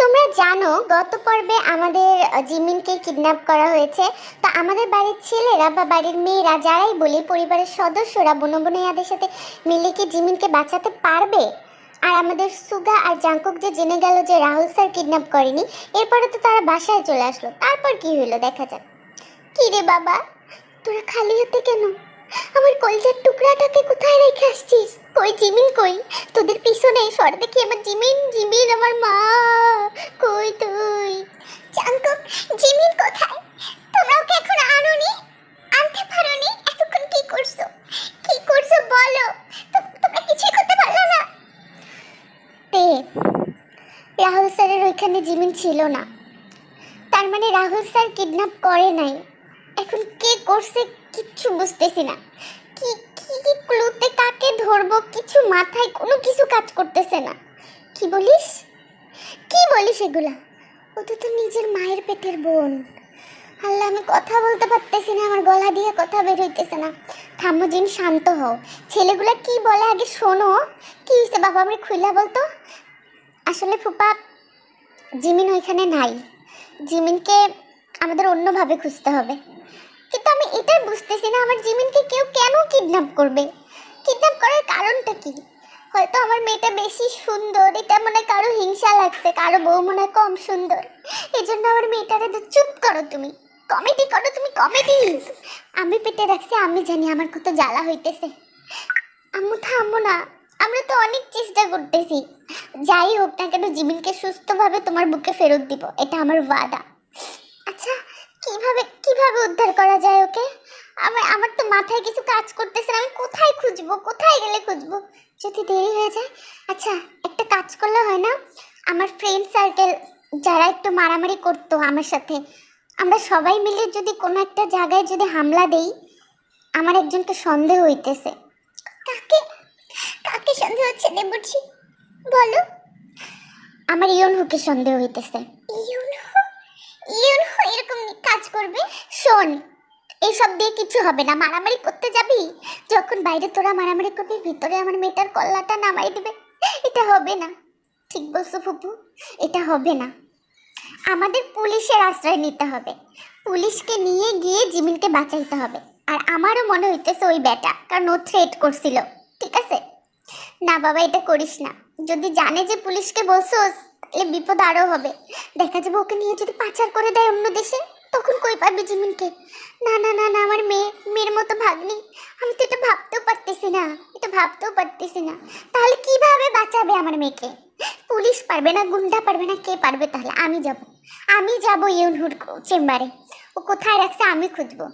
তোমরা জানো, গত পর্বে আমাদের জিমিনকে কিডন্যাপ করা হয়েছে। তো আমাদের বাড়ির ছেলেরা বা বাড়ির মেয়েরা যারাই বলি, পরিবারের সদস্যরা বোনো বোনাইয়াদের সাথে মিলে কি জিমিনকে বাঁচাতে পারবে? আর আমাদের সুগা আর জাঙ্কুক যে জেনে গেল যে রাহুল স্যার কিডন্যাপ করেনি, এরপরে তো তারা বাসায় চলে আসলো। তারপর কি হলো দেখা যাক। কি রে বাবা, তোরা খালি হাতে কেন? আমার কলজার টুকরাটাকে কোথায় রেখে আসছিস? কই জিমিন কই? তোদের পিছনে সর দেখি আমার জিমিন? জিমিন আমার মা। কই তুই? চাঙ্কক জিমিন কোথায়? তোমরা ওকে এখন আনোনি? আনতে পারোনি? এতক্ষণ কি করছ? কি করছ বলো? তোমরা কিছুই করতে পারল না। তে, রাহুল স্যারের ওইখানে জিমিন ছিল না। তার মানে রাহুল স্যার কিডন্যাপ করে নাই। এখন কে করছে কিচ্ছু বুঝতেছি না। কি কি কি ক্লুতে কাকে ধরবো, কিছু মাথায় কোনো কিছু কাজ করতেছে না। কি বলিস? কি বলিস এগুলা? ও তো তোর নিজের মায়ের পেটের বোন। আল্লাহ, আমি কথা বলতে পারতেছি না, আমার গলা দিয়ে কথা বের হইতেছে না। থামো, জিন, শান্ত হও। ছেলেগুলা কি বলে আগে শোনো। কি হয়েছে বাবা আমি খুইলা বলতো? আসলে ফুপা জিমিন ওইখানে নাই। জিমিনকে আমাদের অন্যভাবে খুঁজতে হবে। কিন্তু আমি এটাই বুঝতেছি না আমার জিমিনকে কেউ কেন কিডন্যাপ করবে? কিডন্যাপ করার কারণটা কি? হয়তো আমার মেয়েটা বেশি সুন্দর, এটা মনে হয় কারও হিংসা লাগছে, কারও বউ মনে হয় কম সুন্দর। এই জন্য আমার মেয়েটারে তো চুপ করো তুমি। কমেডি করো তুমি কমেডি আমি পেটে রাখছি, আমি জানি আমার কত জ্বালা হইতেছে। আম্মু, থামো না। আমরা তো অনেক চেষ্টা করতেছি। যাই হোক না কেন, জিমিনকে সুস্থভাবে তোমার বুকে ফেরত দিব, এটা আমার ওয়াদা। কীভাবে কীভাবে উদ্ধার করা যায় ওকে? আমার আমার তো মাথায় কিছু কাজ করতেছে না, আমি কোথায় খুঁজবো, কোথায় গেলে খুঁজবো? যদি দেরি হয়ে যায় আচ্ছা একটা কাজ করলে হয় না? আমার ফ্রেন্ড সার্কেল যারা একটু মারামারি করতো আমার সাথে, আমরা সবাই মিলে যদি কোনো একটা জায়গায় যদি হামলা দেই, আমার একজনকে সন্দেহ হইতেছে। কাকে কাকে সন্দেহ হচ্ছে দেবুঝি বলো। আমার ইয়নহুকে সন্দেহ হইতেছে। ইয়নহু? ইয়নহু? এরকম কাজ করবে? শোন এইসব দিয়ে কিছু হবে না। মারামারি করতে যাবি? যখন বাইরে তোরা মারামারি করবি, ভিতরে আমার মেয়েটার কল্লাটা নামাই দিবে। এটা হবে না। ঠিক বলছো ফুপু, এটা হবে না। আমাদের পুলিশের আশ্রয় নিতে হবে। পুলিশকে নিয়ে গিয়ে জিমিনকে বাঁচাইতে হবে। আর আমারও মনে হইতেছে ওই ব্যাটা, কারণ ও থ্রেট করছিল। ঠিক আছে? না বাবা, এটা করিস না। যদি জানে যে পুলিশকে বলছোস, তাহলে বিপদ আরও হবে। দেখা যাবে ওকে নিয়ে যদি পাচার করে দেয় অন্য দেশে। তখন কই পাবে জিমিনকে না না না না, আমার মেয়ে, মেয়ের মতো ভাগ্নি। আমি তো এটা ভাবতেও পারতেছি না, এটা ভাবতেও পারতেছি না। তাহলে কীভাবে বাঁচাবে আমার মেয়েকে? পুলিশ পারবে না, গুন্ডা পারবে না, কে পারবে তাহলে? আমি যাব। আমি যাব ইউনহুর চেম্বারে। ও কোথায় রাখছে আমি খুঁজবো।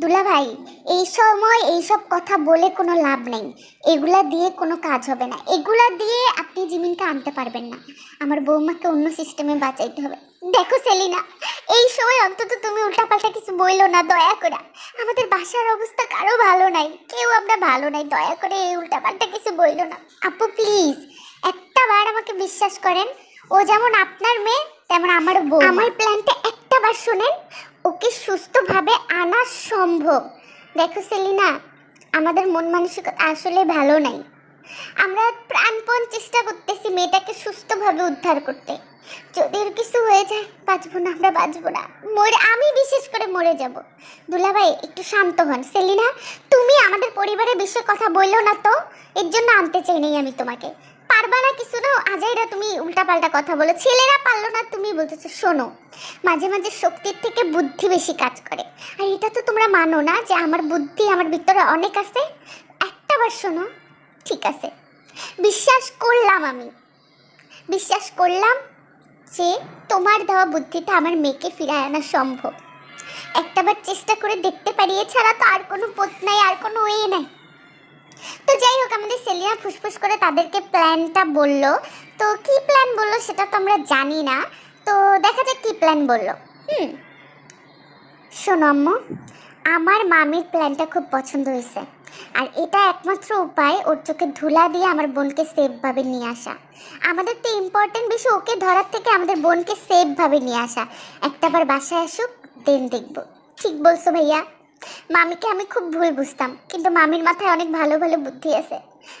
দুলা ভাই এই সময় এইসব কথা বলে কোনো লাভ নেই। এগুলা দিয়ে কোনো কাজ হবে না। এগুলা দিয়ে আপনি জিমিনকে আনতে পারবেন না। আমার বৌমাকে অন্য সিস্টেমে বাঁচাইতে হবে। দেখো সেলিনা, এই সময় অন্তত তুমি উল্টাপাল্টা কিছু বইলো না, দয়া করে। আমাদের বাসার অবস্থা কারও ভালো নাই। কেউ আমরা ভালো নাই, দয়া করে এই উল্টাপাল্টা কিছু বইলো না। আপু প্লিজ একটা বার আমাকে বিশ্বাস করেন, ও যেমন আপনার মেয়ে, তেমন আমার বউ আমার প্ল্যানটা একটা বার শোনেন ওকে সুস্থভাবে আনা সম্ভব। দেখো সেলিনা, আমাদের মন মানসিকতা আসলে ভালো নাই। আমরা প্রাণপণ চেষ্টা করতেছি মেয়েটাকে সুস্থভাবে উদ্ধার করতে। যদি ওর কিছু হয়ে যায়, বাঁচবো না, আমরা বাঁচবো না। মরে, আমি বিশেষ করে মরে যাব। দুলাভাই, একটু শান্ত হন। সেলিনা, তুমি আমাদের পরিবারের বিষয়ে কথা বলল না তো? এর জন্য আনতে চাই আমি তোমাকে। পারবা না কিছু না? আজাইরা, তুমি উল্টাপাল্টা কথা বলো। ছেলেরা পারল না, তুমি বলতেছো, শোনো, মাঝে মাঝে শক্তির থেকে বুদ্ধি বেশি কাজ করে। আর এটা তো তোমরা মানো না যে আমার বুদ্ধি আমার ভিতরে অনেক আছে। একটা বার শোনো, ঠিক আছে। বিশ্বাস করলাম আমি। বিশ্বাস করলাম যে তোমার দেওয়া বুদ্ধিটা আমার মেয়েকে ফিরায় আনা সম্ভব। একটাবার চেষ্টা করে দেখতে পারি এছাড়া তো আর কোনো পথ নাই, আর কোনো ওয়ে নাই। তো যাই হোক, আমাদের সেলিনা ফুসফুস করে তাদেরকে প্ল্যানটা বলল। তো কি প্ল্যান বলল সেটা তো আমরা জানি না। তো দেখা যাক কি প্ল্যান বলল। হুম, শোনো আম্মু, আমার মামির প্ল্যানটা খুব পছন্দ হয়েছে। আর এটা একমাত্র উপায় ওর চোখে ধুলা দিয়ে আমার বোনকে সেফভাবে নিয়ে আসা। আমাদের তো ইম্পর্টেন্ট বেশি ওকে ধরার থেকে আমাদের বোনকে সেফভাবে নিয়ে আসা। একটাবার বাসায় আসুক দেন দেখব। ঠিক বলছো ভাইয়া। মামিকে আমি খুব ভুল বুঝতাম কিন্তু মামির মাথায় অনেক ভালো ভালো বুদ্ধি আছে।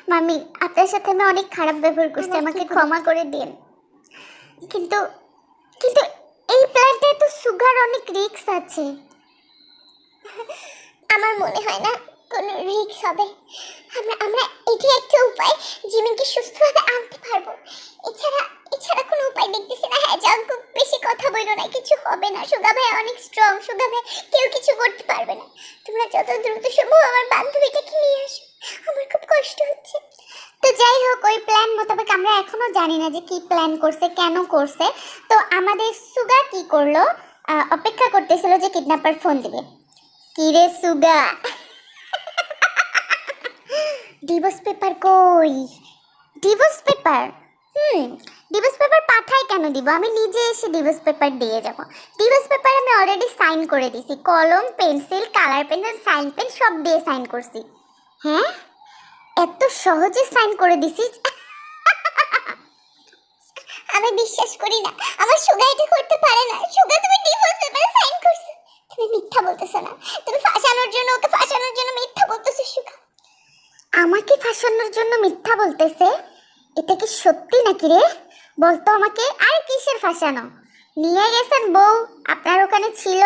মামি আপনার সাথে আমি অনেক খারাপ ব্যবহার করছি আমাকে ক্ষমা করে দিন। কিন্তু কিন্তু এই প্ল্যানটায় তো সুগার অনেক রিক্স আছে। আমার মনে হয় না কোনো রিস্ক হবে। আমরা আমরা এটি একটা উপায়, জিমিনকে সুস্থভাবে আনতে পারব। এছাড়া এছাড়া কোনো উপায় দেখতেছি না। হ্যাঁ যাও খুব বেশি কথা বলো না, কিছু হবে না। সুগা ভাই অনেক স্ট্রং সুগা ভাই কেউ কিছু করতে পারবে না। তোমরা যত দ্রুত সম্ভব আমার বান্ধবীটাকে নিয়ে আসো। আমার খুব কষ্ট হচ্ছে। তো যাই হোক, ওই প্ল্যান মোতাবেক আমরা এখনও জানি না যে কি প্ল্যান করছে, কেন করছে। তো আমাদের সুগা কি করল? অপেক্ষা করতেছিল যে কিডন্যাপার ফোন দিবে। কি রে সুগা? ডিভোর্স পেপার কই? ডিভোর্স পেপার হুম ডিভোর্স পেপার পাঠাই কেন দিব? আমি নিজে এসে ডিভোর্স পেপার দিয়ে যাব। ডিভোর্স পেপার আমি অলরেডি সাইন করে দিছি। কলম pencil colour pencil sign pen সব দিয়ে সাইন করছি। হ্যাঁ? এত সহজে সাইন করে দিছি আমি বিশ্বাস করি না। আমার সুগা এটা করতে পারে না। সুগা তুমি ডিভোর্স পেপারে সাইন করছ। তুমি মিথ্যা বলতেছো না। তুমি ফাঁসানোর জন্য, ওকে ফাঁসানোর জন্য মিথ্যা বলতেছো সুগা আমাকে ফাঁসানোর জন্য মিথ্যা বলতেছে? এটা কি সত্যি নাকি রে? বলতো আমাকে, আর কিসের ফাঁসানো? নিয়ে গেছেন বউ, আপনার ওখানে ছিল।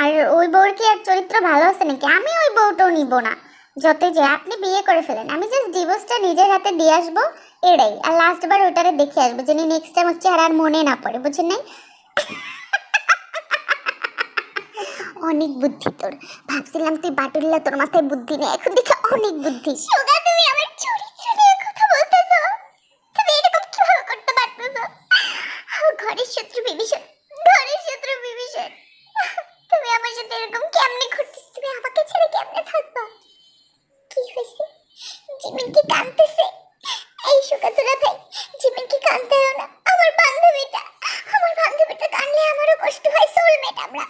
আর ওই বউর কি আর চরিত্র ভালো আছে নাকি? আমি ওই বউটাও নিব না। যতই যে আপনি বিয়ে করে ফেলেন, আমি জাস্ট ডিভোর্সটা নিজের হাতে দিয়ে আসব, এটাই। আর লাস্ট বার ওইটারে দেখে আসব, যেন নেক্সট টাইম হচ্ছে আর আর মনে না পড়ে বুঝছেন নাই? অনেক বুদ্ধি তোর। ভাবছিলাম তুই বাটুল্লা তোর মাথায় বুদ্ধি নেই এখন দেখে অনেক বুদ্ধি। তুমি আমার চরিত্র নিয়ে কথা বলতেছো। তুমি এরকম কীভাবে করতে পারতেছো? ঘরের শত্রু বিভীষণ, ঘরের শত্রু বিভীষণ। তুমি আমার সাথে এরকম কেমনে তুমি আমাকে ছেড়ে কেমনে থাকবা? কি হয়েছে? জিমিন কি কাঁদতেছে? এই সুগা ভাই জিমিন কি কাঁদতেও না। আমার বান্ধবীটা আমার বান্ধবীটা কাঁদলে আমারও কষ্ট হয় সোলমেট আমরা।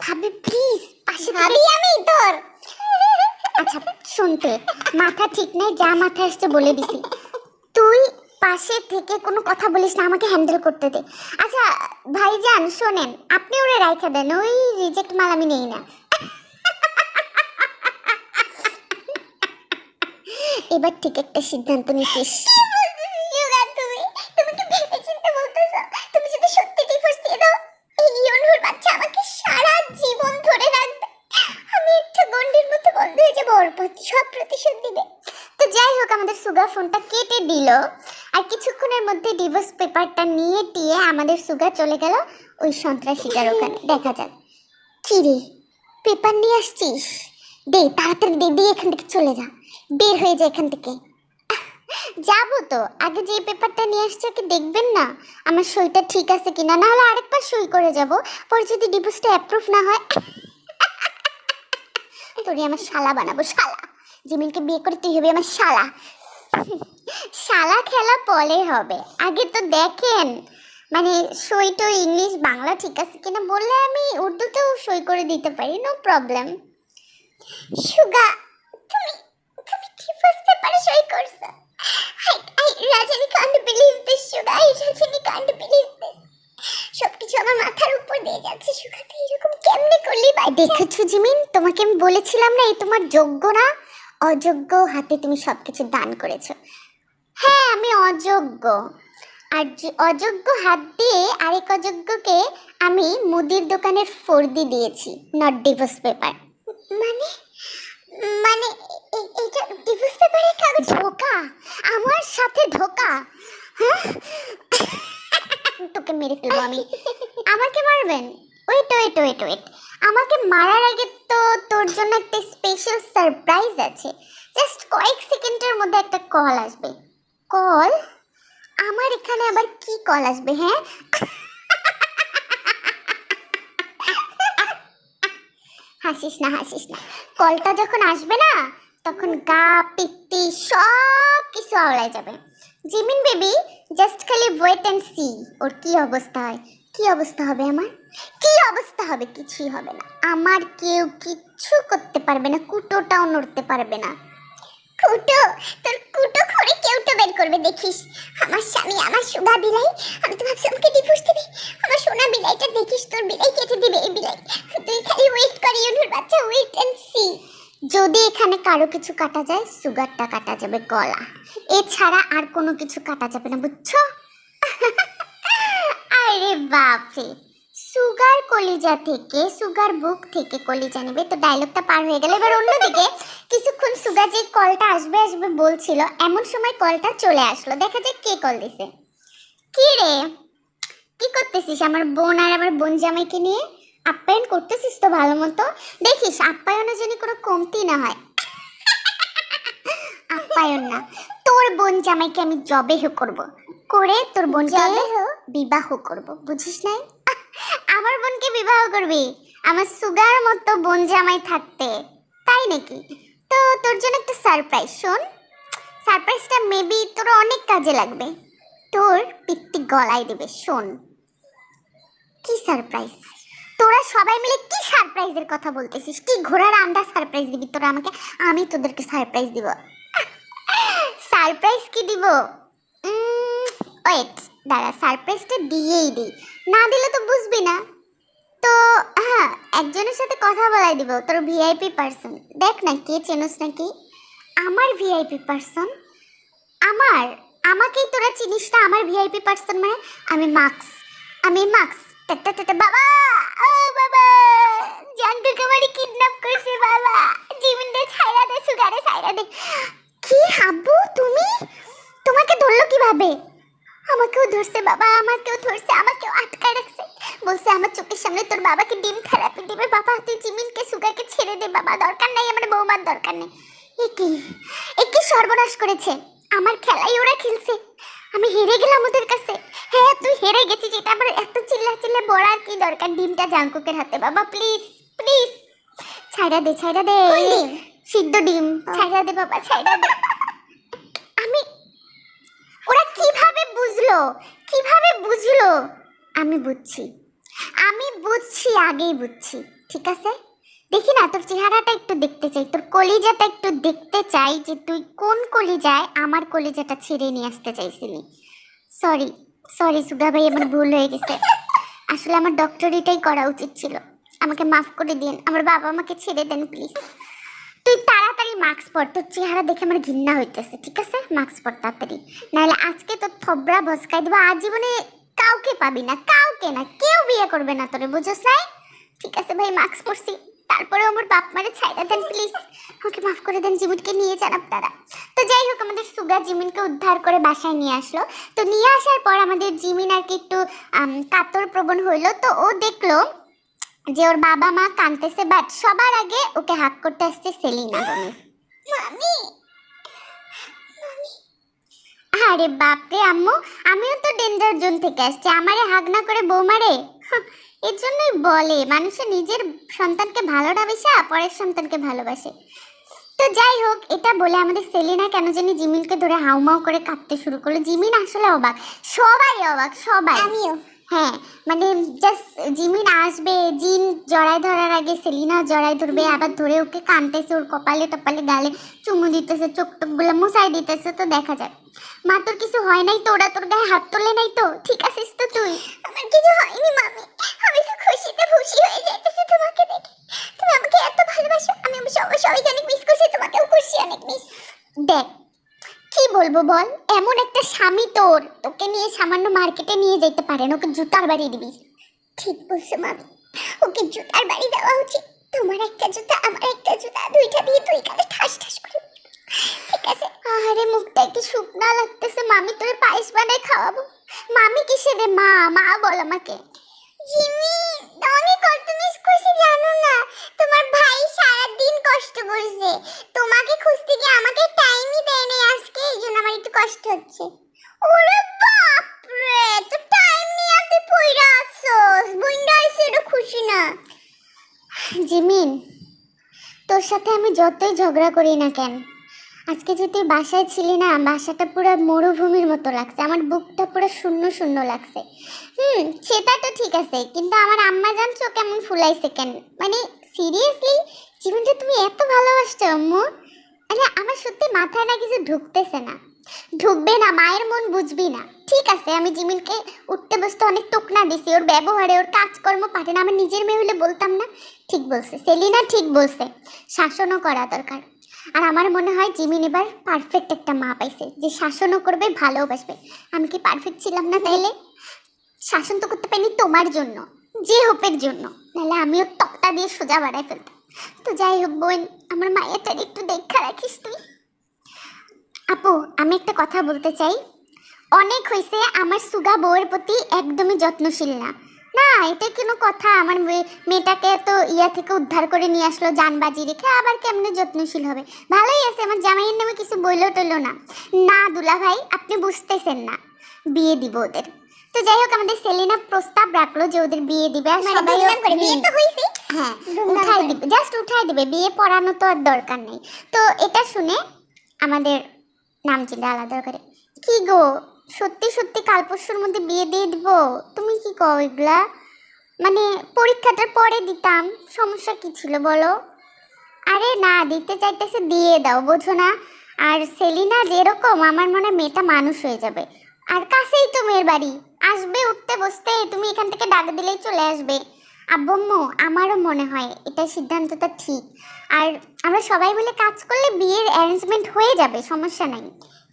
ভাবি প্লিজ পাশে ভাবি। আমি তোর। আচ্ছা শুনতে। মাথা ঠিক নাই যা মাথা আসছে বলে দিছি। তুই পাশে থেকে কোনো কথা বলিস না আমাকে হ্যান্ডেল করতে দে। আচ্ছা ভাইজান শোনেন আপনি ওরে রাইখা দেন ওই রিজেক্ট মাল আমি নেই না। এবার ঠিক একটা সিদ্ধান্ত নিছিস তুমি তুমি কি ভেবে চিন্তে বলতেছো তুমি যদি সত্যি ডিভোর্স দিয়ে দাও এই ইয়নুর বাচ্চা আমাকে সারা জীবন ধরে রাখবে আমি একটা গন্ডির মতো বন্ধ হয়ে যাব ওর প্রতি সব প্রতিশোধ দিবে তো যাই হোক আমাদের সুগার ফোনটা কেটে দিল আর কিছুক্ষণের মধ্যে ডিভোর্স পেপারটা নিয়ে টিয়ে আমাদের সুগার চলে গেল ওই সন্ত্রাসীটার ওখানে। দেখা যাক। কি রে পেপার নিয়ে আসছিস? দে, তাড়াতাড়ি দে দিয়ে এখান থেকে চলে যা। বের হয়ে যা এখান থেকে। যাব তো। আগে যে পেপারটা নিয়ে আসছে কি দেখবেন না? আমার সইটা ঠিক আছে কিনা? না হলে আরেকবার সই করে যাব। পরে যদি ডিভোর্সটা অ্যাপ্রুভ না হয়, তোরে আমার শালা বানাবো, শালা। জিমিনকে বিয়ে করে তুই হবে আমার শালা। শালা খেলা পরে হবে। আগে তো দেখেন মানে সই তো ইংলিশ বাংলা ঠিক আছে কিনা বললে আমি উর্দুতেও সই করে দিতে পারি নো প্রবলেম সুগা তুমি তুমি ডিভোর্স পেপারে সই করছ? I, I, Rajani can't believe this, Suga. I Rajani can't believe this. সবকিছু আমার মাথার উপর দিয়ে যাচ্ছে সুখাতে এরকম কেমনে করলি ভাই দেখেছ জিমিন? তোমাকে আমি বলেছিলাম না এই তোমার যোগ্য না। অযোগ্য হাতে তুমি সব কিছু দান করেছ। হ্যাঁ আমি অযোগ্য। আর অযোগ্য হাত দিয়ে আরেক অযোগ্যকে আমি মুদির দোকানের ফর্দি দিয়েছি নট ডিভোর্স পেপার মানে? মানে এটা ডিভোর্স পেপারের কাগজ? ধোকা? আমার সাথে ধোকা? হ্যাঁ? তোকে মেরে ফেলব আমি। আমাকে মারবেন? ওয়েট ওয়েট ওয়েট ওয়েট আমাকে মারার আগে তো তোর জন্য একটা স্পেশাল সারপ্রাইজ আছে। জাস্ট কয়েক সেকেন্ডের মধ্যে একটা কল আসবে। কল আমার এখানে আবার কি কল আসবে হ্যাঁ? হাসিস না হাসিস না। কলটা যখন আসবে না, তখন গা, পিত্তি সব কিছু আওড়ায় যাবে। জিমিন বেবি জাস্ট খালি ওয়েট অ্যান্ড সি ওর কি অবস্থা হয়। কি অবস্থা হবে আমার? কি অবস্থা হবে? কিছুই হবে না। আমার কেউ কিচ্ছু করতে পারবে না, কুটোটাও নড়তে পারবে না। কুটো, তোর কুটো করে কেউ তো বের করবে, দেখিস? আমার স্বামী, আমার সুগা বিলাই, আমি তো ভাবছি আমাকে ডিভোর্স দেবে। আমার সোনা বিলাইটা দেখিস, তোর বিলাই কেটে দিবে এই বিলাই। তুই খালি ওয়েট করি ওর বাচ্চা ওয়েট এন্ড সি যদি এখানে কারও কিছু কাটা যায়, সুগারটা কাটা যাবে গলা। এছাড়া আর কোনো কিছু কাটা যাবে না, বুঝছ? আরে বাপরে। সুগার কলিজা থেকে, সুগার বুক থেকে কলিজা নেবে। তো ডায়লগটা পার হয়ে গেল। এবার অন্যদিকে কিছুক্ষণ সুগার যে কলটা আসবে আসবে বলছিল, এমন সময় কলটা চলে আসলো। দেখা যাক কে কল দিছে। কি রে? কি করতেছিস? আমার বোন আর আমার বোন জামাইকে নিয়ে আপ্যায়ন করতেছিস তো ভালো মতো? দেখিস, আপ্যায়নের জন্য কোনো কমতি না হয়। আপ্যায়ন না। তোর বোন জামাইকে আমি জবে করব। করে তোর বোনকে বিবাহ করব বুঝিস নাই? আমার বোনকে বিবাহ করবি? আমার সুগার মতো বোন জামাই থাকতে তাই নাকি? তো তোর জন্য একটা সারপ্রাইজ শোন। সারপ্রাইজটা মেবি তোর অনেক কাজে লাগবে। তোর পিত্তি গলায় দেবে শোন। কি সারপ্রাইজ তোরা সবাই মিলে কি সারপ্রাইজের কথা বলতেছিস? কি ঘোড়ার আন্ডা সারপ্রাইজ দিবি তোরা আমাকে? আমি তোদেরকে সারপ্রাইজ দিব। সারপ্রাইজ কি দিব? ওয়েট দাঁড়া সারপ্রাইজটা দিয়েই দিই। না দিলে তো বুঝবি না। তো হ্যাঁ একজনের সাথে কথা বলাই দিব, তোর ভিআইপি পার্সন দেখ না, কে চেনস নাকি? আমার ভিআইপি পার্সন আমার? আমাকেই তোরা চিনিস না, আমার ভিআইপি পার্সন মানে আমি মার্কস আমি মার্কস টাটা টাটা বাবা! ও, বাবা! জানকে কিডন্যাপ করছে, বাবা! জীবনটা ছাইরা দে, সুগারে ছাইরা দে। কি হাব্বু তুমি? তোমাকে ধরলো কীভাবে? আমাকেও ধরছে বাবা, আমাকেও ধরছে, আমাকেও আটকায় রাখছে। বলছে, আমার চোখের সামনে তোর বাবাকে ডিম থেরাপি দিবে। বাবা, তুই জিমিনকে সুগারকে ছেড়ে দে বাবা, দরকার নাই, আমার বৌমার দরকার নেই। এ কি? এ কি সর্বনাশ করেছে? আমার খেলাই ওরা খেলছে। আমি হেরে গেলাম ওদের কাছে। হ্যাঁ তুই হেরে গেছিস, এটা আমার এত চিল্লা চিল্লা বড়ার কি দরকার? ডিমটা জাঙ্কুকের হাতে। বাবা প্লিজ প্লিজ ছাইরা দে ছাইরা দে। সিদ্ধ ডিম ছাইরা দে বাবা ছাইরা দে। আমি, ওরা কীভাবে বুঝলো? কীভাবে বুঝলো? আমি বুঝছি। আমি বুঝছি, আগেই বুঝছি, ঠিক আছে? দেখি না, তোর চেহারাটা একটু দেখতে চাই, তোর কলিজাটা একটু দেখতে চাই যে তুই কোন কলিজায় আমার কলিজাটা ছেড়ে নিয়ে আসতে চাইছিলি। সরি সরি সুগা ভাই, আমার ভুল হয়ে গেছে। আসলে আমার ডক্টরিটাই করা উচিত ছিল। আমাকে মাফ করে দিন আমার বাবা আমাকে ছেড়ে দেন প্লিজ তুই তাড়াতাড়ি মাস্ক পর তোর চেহারা দেখে আমার ঘৃণা হইতেছে, ঠিক আছে? মাস্ক পর তাড়াতাড়ি। নাহলে আজকে তোর থবরা বসকাই দেবো, আজীবনে কাউকে পাবি না, কাউকে না, কেউ বিয়ে করবে না তোরে, বুঝোস নাই? ঠিক আছে ভাই মাস্ক পরছি তারপরে আমার বাপ মারে ছাইড়া দেন প্লিজ আমাকে মাফ করে দেন জিমিনকে নিয়ে যান আপনারা। তো যাই হোক, আমাদের সুগা জিমিনকে উদ্ধার করে বাসায় নিয়ে আসলো। তো নিয়ে আসার পর আমাদের জিমিন আর কি একটু কাতর প্রবণ হইল, তো ও দেখল যে ওর বাবা মা কাঁদতেছে বাট সবার আগে ওকে হাক করতে আসছে সেলিনা গোমেজ। মামি! আরে বাপরে আম্মু আমিও তো ডেঞ্জার জোন থেকে আসছি আমারে হাগ না করে বৌমারে? এর জন্যই বলে মানুষে নিজের সন্তানকে ভালোটা বেশে পরের সন্তানকে ভালোবাসে। তো যাই হোক এটা বলে আমাদের সেলিনা কেন জানি জিমিনকে ধরে হাউমাউ করে কাঁদতে শুরু করল। জিমিন আসলে অবাক সবাই অবাক সবাই। আমিও। হ্যাঁ মানে জাস্ট জিমিন আসবে জিন জড়ায় ধরার আগে সেলিনা জড়ায় ধরবে আবার ধরে ওকে কানতেছে ওর কপালে টপালে গালে চুমু দিতেছে চোখ টোকগুলো মুসাই দিতেছে তো দেখা যাক। মা তোর কিছু হয় নাই তো? ওরা তোর গায়ে হাত তোলে নাই তো? ঠিক আছিস তো তুই? আমার কিছু হয়নি মামি। আমি তো খুশিতে খুশি হয়ে যাইতেছি তোমাকে দেখে। তুমি আমাকে এত ভালোবাসো আমি সবাই সবাইকে অনেক মিস করছি তোমাকেও করছি অনেক মিস দেখ কি বলব বল? এমন একটা স্বামী তোর। তোকে নিয়ে সামান্য মার্কেটে নিয়ে যেতে পারেন। ওকে জুতার বাড়ি দিবি। ঠিক বলছো, মামি। ওকে জুতার বাড়ি দেওয়া উচিত। তোমার একটা জুতা, আমার একটা জুতা, দুইটা দিয়ে তুই কালে ঠাস ঠাস করে ঠিক আছে? আরে মুখটা একটু শুকনা লাগতেছে। মামি, তোরে পায়েস বানায় খাওয়াবো। মামি কিসে রে মা? মা বল আমাকে। জিমি তোমাকে কত মিস করছি জানো না? তোমার ভাই সারা দিন কষ্ট করছে। তোমাকে খুঁজতে গিয়ে আমাকে টাইমই দেয় নাই আজকে, এই জন্য আমার একটু কষ্ট হচ্ছে। ওরে বাপ রে তো টাইম নিয়ে তুই পইরা আসছস বুইন্ডা আইছে এটা খুশি না। জিমিন তোর সাথে আমি যতই ঝগড়া করি না কেন আজকে যে তুই বাসায় ছিলি না, বাসাটা পুরো মরুভূমির মতো লাগছে। আমার বুকটা পুরো শূন্য শূন্য লাগছে। হুম, সেটা তো ঠিক আছে, কিন্তু আমার আম্মা জানছো কেমন ফুলাইছে কেন? মানে সিরিয়াসলি জীবনটা তুমি এত ভালোবাসছো, আম্মু? আরে, আমার সত্যি মাথায় না কিছু ঢুকতেছে না। ঢুকবে না, মায়ের মন বুঝবি না। ঠিক আছে, আমি জিমিনকে উঠতে বসতে অনেক টোকনা দিছি, ওর ব্যবহারে, ওর কাজকর্ম পাঠে না আমার নিজের মেয়ে হলে বলতাম না, ঠিক বলছে। সেলিনা ঠিক বলছে, শাসনও করা দরকার। আর আমার মনে হয় জিমিন এবার পারফেক্ট একটা মা পাইছে, যে শাসনও করবে ভালোবাসবে আমি কি পারফেক্ট ছিলাম না তাইলে শাসন তো করতে পারিনি তোমার জন্য, যে হোপের জন্য। নাহলে আমিও তক্তা দিয়ে সোজা বাড়ায় ফেলতাম। তো যাই হোক বোন, আমার মায়েরটার একটু দেখা রাখিস তুই। আপু, আমি একটা কথা বলতে চাই। অনেক হয়েছে আমার সুগা বউয়ের প্রতি একদমই যত্নশীল না। না এটা কোনো কথা। আমার মেয়ে- মেয়েটাকে তো ইয়া থেকে উদ্ধার করে নিয়ে আসলো জানবাজি রেখে আবার কেমনে যত্নশীল হবে? ভালোই আছে আমার জামাইয়ের নামে কিছু বলল টইলো না। না দুলা ভাই আপনি বুঝতেছেন না। বিয়ে দিব ওদের। তো যাই হোক আমাদের সেলিনা প্রস্তাব রাখল যে ওদের বিয়ে দিবে। আর সবাই বিয়ে তো হয়েছে। হ্যাঁ উঠাই দিবে জাস্ট উঠাই দিবে। বিয়ে পড়ানো তো আর দরকার নেই। তো এটা শুনে আমাদের নাম চিন্তা আলাদা করে। কি গো? সত্যি সত্যি কাল পরশুর মধ্যে বিয়ে দিয়ে দিব? তুমি কি কও এগুলা? মানে পরীক্ষাটার পরে দিতাম, সমস্যা কি ছিল বলো? আরে না, দিতে চাইতেছে দিয়ে দাও, বোঝো না। আর সেলিনা যেরকম, আমার মনে মেয়েটা মানুষ হয়ে যাবে। আর কাছেই তো মেয়ের বাড়ি। আসবে উঠতে বসতে, তুমি এখান থেকে ডাক দিলেই চলে আসবে। আব্বম্মু, আমারও মনে হয় এটা সিদ্ধান্তটা ঠিক। আর আমরা সবাই মিলে কাজ করলে বিয়ের অ্যারেঞ্জমেন্ট হয়ে যাবে, সমস্যা নাই।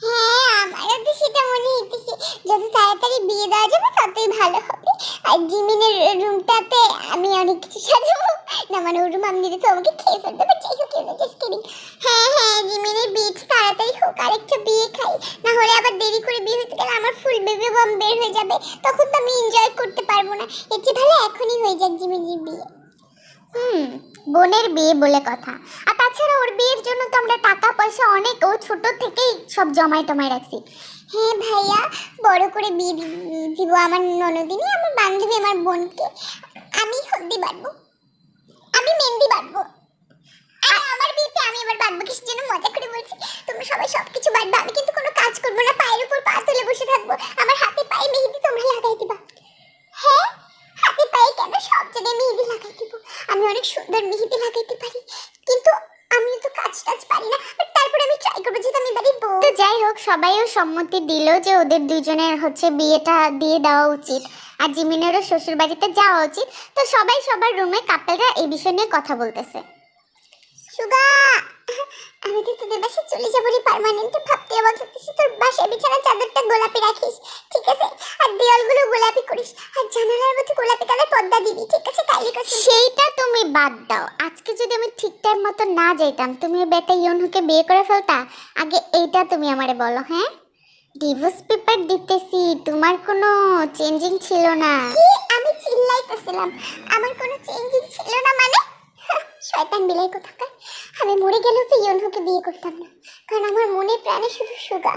হ্যাঁ আমারও তো সেটা মনে হইতেছে। যত তাড়াতাড়ি বিয়ে দেওয়া যাবে, ততই ভালো হবে। আর জিমিনের রুমটাতে আমি অনেক কিছু সাজাবো। না মানে ওর রুম আমি তো আমাকে খেয়ে ফেলবে বাট যাই হোক এমনি জাস্ট কিডিং হ্যাঁ হ্যাঁ জিমিনের বিয়েটা তাড়াতাড়ি হোক আরেকটা বিয়ে খাই। না হলে আবার দেরি করে বিয়ে হতে গেলে আমার ফুল বেবি বম বের হয়ে যাবে। তখন তো আমি এনজয় করতে পারব না। এর চেয়ে ভালো এখনই হয়ে যাক জিমিনের বিয়ে। হুম বোনের বিয়ে বলে কথা। আর তাছাড়া ওর বিয়ের জন্য তো আমরা টাকা পয়সা অনেক ও ছোট থেকেই সব জমায় টমায় রাখছি। হ্যাঁ ভাইয়া বড় করে বিয়ে দিব আমার ননদিনী আমার বান্ধবী আমার বোনকে। আমি হলদি বাটবো আমি মেহেন্দি বাটবো আর আমার বিয়েতে আমি এবার বাটবো কিসের জন্য মজা করে বলছি? তোমরা সবাই সব কিছু বাটবে আমি কিন্তু কোনো কাজ করব না পায়ের উপর পা তুলে বসে থাকব। আমার হাতে পায়ে মেহেন্দি তোমরা লাগাই দিবা। হ্যাঁ? হাতে পায়ে কেন সব জায়গায় মেহেন্দি লাগাই দিব? আমি অনেক সুন্দর মেহেন্দি লাগাইতে পারি কিন্তু আমি তো কাজ টাজ পারি না। তারপরে আমি ট্রাই করব যেহেতু আমি বাড়ির বউ। তো যাই হোক সবাইও সম্মতি দিল যে ওদের দুজনের হচ্ছে বিয়েটা দিয়ে দেওয়া উচিত। আর জিমিনেরও শ্বশুর বাড়িতে যাওয়া উচিত। তো সবাই সবার রুমে কাপেলরা এই বিষয় নিয়ে কথা বলতেছে। সুগা! আমি তো তোদের বাসায় চলে যাব রে পার্মানেন্ট ভাবতে অবাক লাগতেছে তোর বাসায় বিছানার চাদরটা গোলাপি রাখিস ঠিক আছে? আর দেওয়ালগুলো গোলাপি করিস আর জানালার মধ্যে গোলাপি কালার পর্দা দিবি ঠিক আছে কালি কাছে? সেইটা তুমি বাদ দাও। আজকে যদি আমি ঠিক টাইম মতো না যাইতাম তুমি ওই বেটা ইয়নহুকে বিয়ে করে ফেলতা? আগে এইটা তুমি আমারে বলো হ্যাঁ? ডিভোর্স পেপার দিতেছি তোমার কোনো চেঞ্জিং ছিল না? কি? আমি চিল্লাইতেছিলাম। আমার কোনো চেঞ্জিং ছিল না মানে? শয়তান বিলাই কোথাকার? আমি মরে গেলেও তো ইয়নহুকে বিয়ে করতাম না। কারণ আমার মনে প্রাণে শুধু সুগা।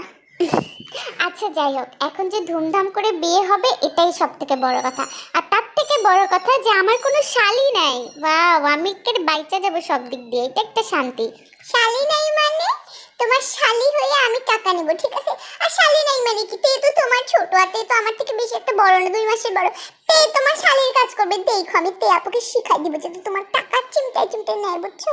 আচ্ছা যাই হোক, এখন যে ধুমধাম করে বিয়ে হবে, এটাই সব থেকে বড় কথা। আর তার থেকে বড় কথা যে আমার কোনো শালি নাই। বা আমি বাইচা যাব সব দিক দিয়ে। এটা একটা শান্তি। শালি নাই মানে? তোমার শালি হয়ে আমি টাকা নেব, ঠিক আছে? আর শালি নাই মানে কি? তে তোমার ছোট, আর তে আমার থেকে বেশি একটা বড় না, দুই মাসের বড়। তে তোমার শালির কাজ করবে, দেখো আমি তে আপুকে শিখাই দিব যাতে তোমার টাকা চিমটাই চিমটাই নেয়, বুঝছ?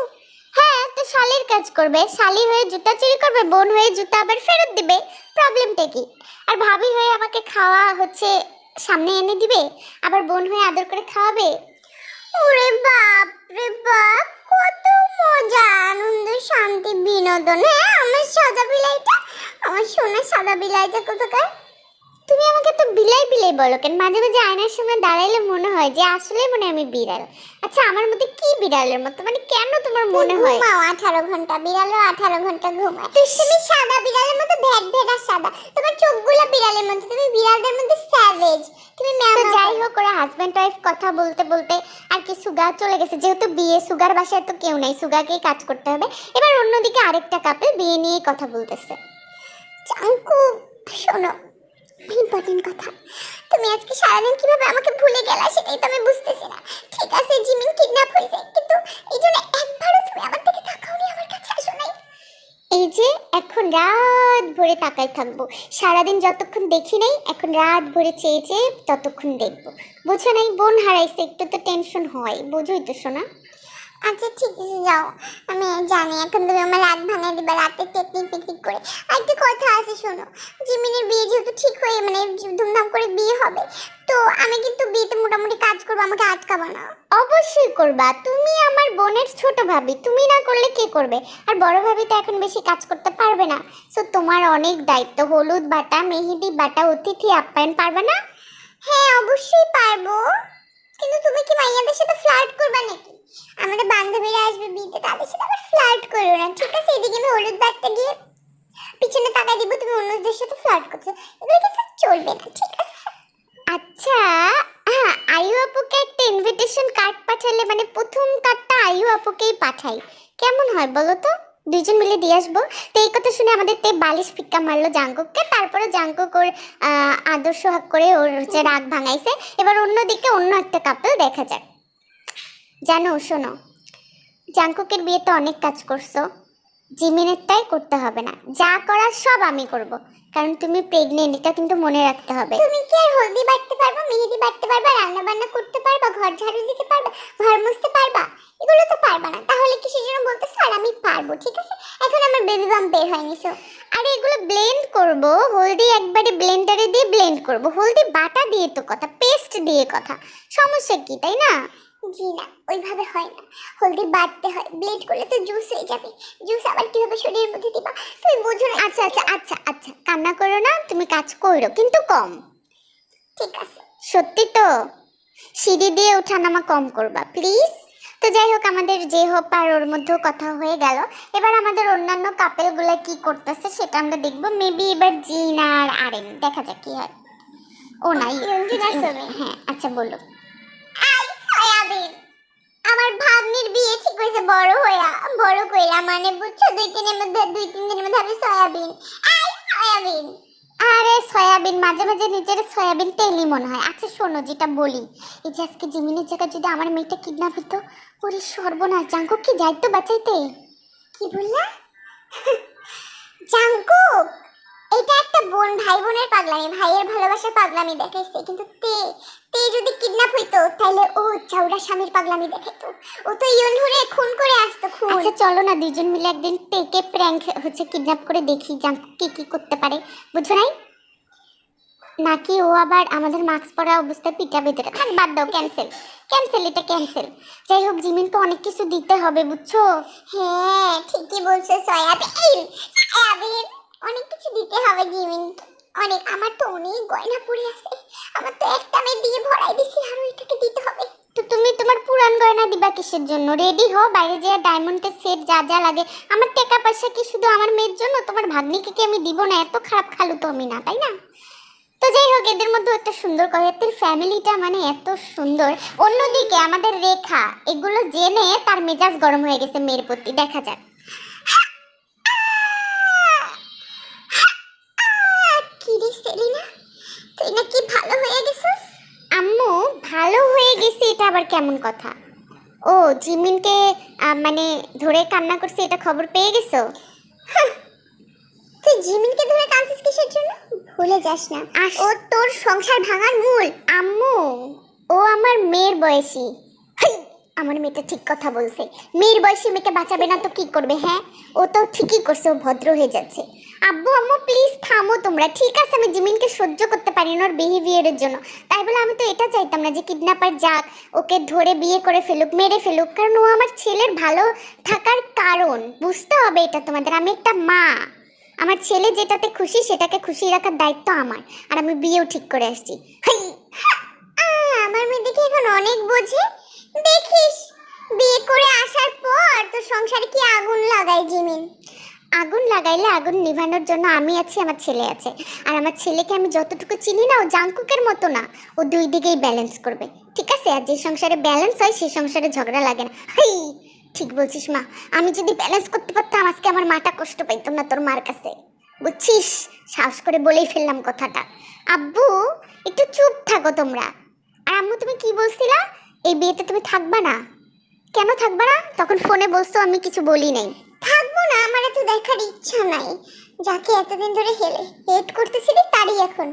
হ্যাঁ তো শালির কাজ করবে, শালি হয়ে জুতা চুরি করবে, বোন হয়ে জুতা আবার ফেরত দিবে, প্রবলেমটা কি? আর ভাবি হয়ে আমাকে খাওয়া হচ্ছে সামনে এনে দিবে, আবার বোন হয়ে আদর করে খাওয়াবে? ওরে বাপ রে বাপ! মজা আনন্দ শান্তি বিনোদন। হ্যাঁ আমার সাদা বিলাইটা আমার সোনা সাদা বিলাইটা কোথাকার? তুমি আমাকে তো বিলাই বিলাই বলো কেন? মাঝে মাঝে আয়নার সামনে দাঁড়াইলে মনে হয় যে আসলে মনে আমি বিড়াল। আচ্ছা আমার মধ্যে কি বিড়ালের মতো? মানে কেন তোমার মনে হয়? ঘুমাও আঠারো ঘণ্টা বিড়ালও আঠারো ঘণ্টা ঘুমায়। তুমি সাদা বিড়ালের মতো ভ্যাট আর সাদা। তোমার চোখগুলো বিড়ালের মতো তুমি বিড়ালদের মধ্যে স্যাভেজ তুমি ম্যাও তো যাই হোক ওরা হাজব্যান্ড ওয়াইফ কথা বলতে বলতে আর কি সুগা চলে গেছে। যেহেতু বিয়ে সুগার বাসায় তো কেউ নাই সুগাকেই কাজ করতে হবে। এবার অন্যদিকে আরেকটা কাপে বিয়ে নিয়ে কথা বলতেছে। চাঙ্কু শোনো ইম্পর্টেন্ট কথা। তুমি আজকে সারাদিন কীভাবে আমাকে ভুলে গেলা সেটাই তো আমি বুঝতেছি না। ঠিক আছে, জিমিন কিডন্যাপ হয়েছে, কিন্তু এই জন্য একবারও তুমি আমার দিকে তাকাওনি, আমার কাছে আসো নাই। এই যে, এখন রাত ভরে তাকাই থাকব। সারাদিন যতক্ষণ দেখি নাই, এখন রাত ভরে চেয়ে চেয়ে ততক্ষণ দেখব। বুঝো নাই, বোন হারাইছে, একটু তো টেনশন হয়, বোঝোই তো শোনা আচ্ছা ঠিক আছে যাও। আমি জানি এখন তুমি আমার রাত ভাঙাই দিবা রাতে টেকনিক টেকনিক করে। আর একটা কথা আছে শোনো। জিমিনের বিয়ে যেহেতু ঠিক হয়ে মানে ধুমধাম করে বিয়ে হবে তো আমি কিন্তু বিয়েতে মোটামুটি কাজ করব আমাকে আটকাবো না। অবশ্যই করবা। তুমি আমার বোনের ছোট ভাবি তুমি না করলে কে করবে? আর বড় ভাবি তো এখন বেশি কাজ করতে পারবে না। সো তোমার অনেক দায়িত্ব হলুদ বাটা মেহেদি বাটা অতিথি আপ্যায়ন পারবে না? হ্যাঁ অবশ্যই পারব। কিন্তু তুমি কি মাইয়াদের সাথে ফ্লার্ট করবে নাকি? আমাদের বান্ধবীরা আসবে বিয়েতে, তাদের সাথে আবার ফ্লার্ট করো না। ঠিক আছে, এদিকে আমি হলুদ বাটতে গিয়ে পিছনে তাকাই দিব, তুমি অন্যদের সাথে ফ্লার্ট করছ। এগুলো কিন্তু চলবে না, ঠিক আছে? আচ্ছা হ্যাঁ আয়ু আপুকে একটা ইনভিটেশন কার্ড পাঠালে মানে প্রথম কার্ডটা আয়ু আপুকেই পাঠাই। কেমন হয় বলো তো? দুজন মিলে দিয়ে আসব। তো এই কথা শুনে আমাদের তে বালিশ ফিক্কা মারলো জাঙ্কুককে, তারপরে জাঙ্কুক ওর আদর্শ হাক করে ওর হচ্ছে রাগ ভাঙাইছে। এবার অন্যদিকে অন্য একটা কাপল দেখা যাক। জানো শোনো। জাঙ্কুকের বিয়েতে অনেক কাজ করছ। জিমিনেরটাই করতে হবে না। যা করার সব আমি করব। কারণ তুমি প্রেগনেন্ট এটা কিন্তু মনে রাখতে হবে। তুমি কি আর হলদি বাটতে পারবা মেহেদি বাটতে পারবা রান্না বান্না করতে পারবা ঘর ঝাড়ু দিতে পারবা ঘর মুছতে পারবা? এগুলো তো পারবা না। তাহলে কি সেজন্য বলতেছো আর আমি পারব ঠিক আছে? এখন আমার বেবি বাম বের হয়নি সো আর এগুলো ব্লেন্ড করব। হলদি একবারে ব্লেন্ডারে দিয়ে ব্লেন্ড করব। হলদি বাটা দিয়ে তো কথা পেস্ট দিয়ে কথা। সমস্যা কি তাই না? জি না ওইভাবে হয় না। হলদি বাটতে হয় ব্লেড করলে তো জুস হয়ে যাবে। জুস আবার কীভাবে শরীরের মধ্যে দিবা তুমি বোঝো না। আচ্ছা আচ্ছা আচ্ছা আচ্ছা কান্না করো না তুমি কাজ করো কিন্তু কম। ঠিক আছে। সত্যি তো সিঁড়ি দিয়ে ওঠানামা কম করবা প্লিজ তো যাই হোক আমাদের যে হোক আর ওর মধ্যেও কথা হয়ে গেল। এবার আমাদের অন্যান্য কাপেলগুলো কি করতেছে সেটা আমরা দেখব। মেবি এবার জিন আর আরেন দেখা যাক কি হয়। ও নাই। সোমে। হ্যাঁ আচ্ছা বলো। আই সয়াবিন আমার ভাগ্নির বিয়ে ঠিক হয়েছে, বড় হইয়া, বড় কইরা মানে বুঝছ? দুই তিনের মধ্যে, দুই তিন দিনের মধ্যে হবে সয়াবিন। আই, সয়াবিন! আরে সয়াবিন, মাঝে মাঝে নিজের সয়াবিন তেলই মনে হয়। আচ্ছা শোনো, যেটা বলি, এই যে আজকে জিমিনের জায়গায় যদি আমার মেয়েটা কিডন্যাপ হতো ওরে সর্বনাশ, জাঙ্কু কি যাইতো বাঁচাইতে? কি বললা? জাঙ্কুক এটা একটা বোন ভাই বোনের পাগলামি ভাইয়ের ভালোবাসার পাগলামি দেখাইছে। কিন্তু তে তে যদি কিডন্যাপ হইতো তাহলে ও চাউরা স্বামীর পাগলামি দেখাইতো। ও তো ইয়ন ধরে খুন করে আসতো খুন। আচ্ছা চলো না দুজন মিলে একদিন টেকে প্র্যাঙ্ক হচ্ছে কিডন্যাপ করে দেখি জাঙ্কু কি কি করতে পারে। বুঝছ নাই? নাকি ও আবার আমাদের মাস্ক পরা অবস্থায় পিটা বেঁধে থাক বাদ দাও ক্যান্সেল ক্যান্সেল এটা ক্যান্সেল যাই হোক জিমিনকে অনেক কিছু দিতে হবে বুঝছ? হ্যাঁ ঠিকই বলছো সয়াবিন। সয়াবিন অনেক কিছু দিতে হবে জিমিন। অনেক, আমার তো অনেক গয়না পড়ে আছে। আমার তো একটা মেয়ে দিয়ে ভরাই দিছি আর ওইটাকে দিতে হবে। তো তুমি তোমার পুরান গয়না দিবা কিসের জন্য? রেডি হও, বাইরে যে ডায়মন্ডের সেট যা যা লাগে। আমার টাকা পয়সা কি শুধু আমার মেয়ের জন্য? তোমার ভাগ্নিকে কি আমি দিব না? এত খারাপ খালু তো আমি না, তাই না? তো যাই হোক, এদের মধ্যে একটা সুন্দর কথা এদের ফ্যামিলিটা মানে এত সুন্দর। অন্যদিকে আমাদের রেখা, এগুলো জেনে তার মেজাজ গরম হয়ে গেছে মেয়ের প্রতি। দেখা যাক কি রে সেলিনা তুই নাকি ভালো হয়ে গেছিস আম্মু ভালো হয়ে গেছে এটা আবার কেমন কথা? ও জিমিনকে মানে ধরে কান্না করছে এটা খবর পেয়ে গেছো? তুই জিমিনকে ধরে কাঁদছিস কিসের জন্য? ভুলে যাস না। ও তোর সংসার ভাঙার মূল। আম্মু ও আমার মেয়ের বয়সী। আমার মেয়েটা ঠিক কথা বলছে। মেয়ের বয়সী মেয়েকে বাঁচাবে না তো কি করবে হ্যাঁ? ও তো ঠিকই করছে, ও ভদ্র হয়ে যাচ্ছে। আব্বু, আম্মু প্লিজ থামো তোমরা। ঠিক আছে, আমি জিমিনকে সহ্য করতে পারি না ওর বিহেভিয়ারের জন্য। তাই বলে আমি তো এটা চাইতাম না যে কিডন্যাপার যাক, ওকে ধরে বিয়ে করে ফেলুক, মেরে ফেলুক, কারণ ও আমার ছেলের ভালো থাকার কারণ। বুঝতে হবে এটা তোমাদের, আমি একটা মা। আমার ছেলে যেটাতে খুশি, সেটাকে খুশি রাখার দায়িত্ব আমার। আর আমি বিয়েও ঠিক করে আসছি। আমার মেয়ে দেখে এখন অনেক বোঝে। দেখিস, বিয়ে করে আসার পর তো সংসারে কি আগুন লাগায় জিমিন? আগুন লাগাইলে আগুন নিভানোর জন্য আমি আছি, আমার ছেলে আছে। আর আমার ছেলেকে আমি যতটুকু চিনি না, ও জাংকুকের মতো না। ও দুই দিকেই ব্যালেন্স করবে। ঠিক আছে? আর যে সংসারে ব্যালেন্স হয়, সেই সংসারে ঝগড়া লাগে না। হাই, ঠিক বলছিস মা। আমি যদি ব্যালেন্স করতে পারতাম, আজকে আমার মাটা কষ্ট পাইতাম না তোর মার কাছে। বুঝছিস? সাহস করে বলেই ফেললাম কথাটা। আব্বু, একটু চুপ থাকো তোমরা। আর আম্মু, তুমি কি বলছিলা? এই বিয়েতে তুমি থাকবা না। কেন থাকবা না? তখন ফোনে বলছো আমি কিছু বলি নাই। থাকব না আমার এত দেখার ইচ্ছা নাই। যাকে এতদিন ধরে হেলে হেট করতেছিলি তারই এখন।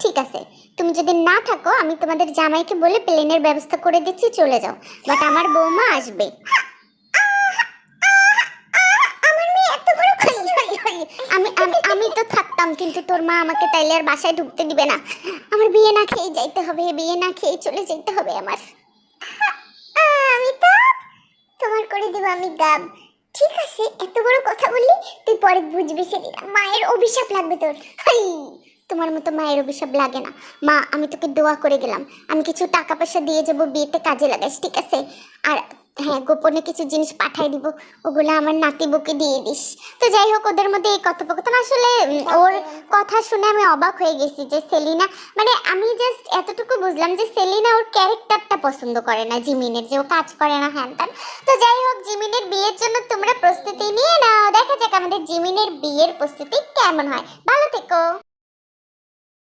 ঠিক আছে তুমি যদি না থাকো আমি তোমাদের জামাইকে বলে প্লেনের ব্যবস্থা করে দিচ্ছি চলে যাও। বাট আমার বৌমা আসবে। আমি আমি আমি তো থাকতাম কিন্তু তোর মা আমাকে তাইলে আর বাসায় ঢুকতে দিবে না। আমার বিয়ে না খেয়ে যাইতে হবে বিয়ে না খেয়ে চলে যেতে হবে আমার। আমি তো তোমার করে দিব আমি গাব। ঠিক আছে, এত বড় কথা বললি, তুই পরে বুঝবি সেদিনা। মায়ের অভিশাপ লাগবে তোর। তোমার মতো মায়ের অভিশাপ লাগে না। মা, আমি তোকে দোয়া করে গেলাম। আমি কিছু টাকা পয়সা দিয়ে যাব, বিয়েতে কাজে লাগাইস ঠিক আছে? আর হ্যাঁ গোপনে কিছু জিনিস পাঠাই দিব। ওগুলো আমার নাতি বুকে দিয়ে দিস। তো যাই হোক ওদের মধ্যে এই কথোপকথন আসলে ওর কথা শুনে আমি অবাক হয়ে গেছি যে সেলিনা মানে আমি জাস্ট এতটুকু বুঝলাম যে সেলিনা ওর ক্যারেক্টারটা পছন্দ করে না জিমিনের যে ও কাজ করে না হ্যান ত্যান। তো যাই হোক জিমিনের বিয়ের জন্য তোমরা প্রস্তুতি নিয়ে নাও। দেখা যাক আমাদের জিমিনের বিয়ের প্রস্তুতি কেমন হয়। ভালো থেকো।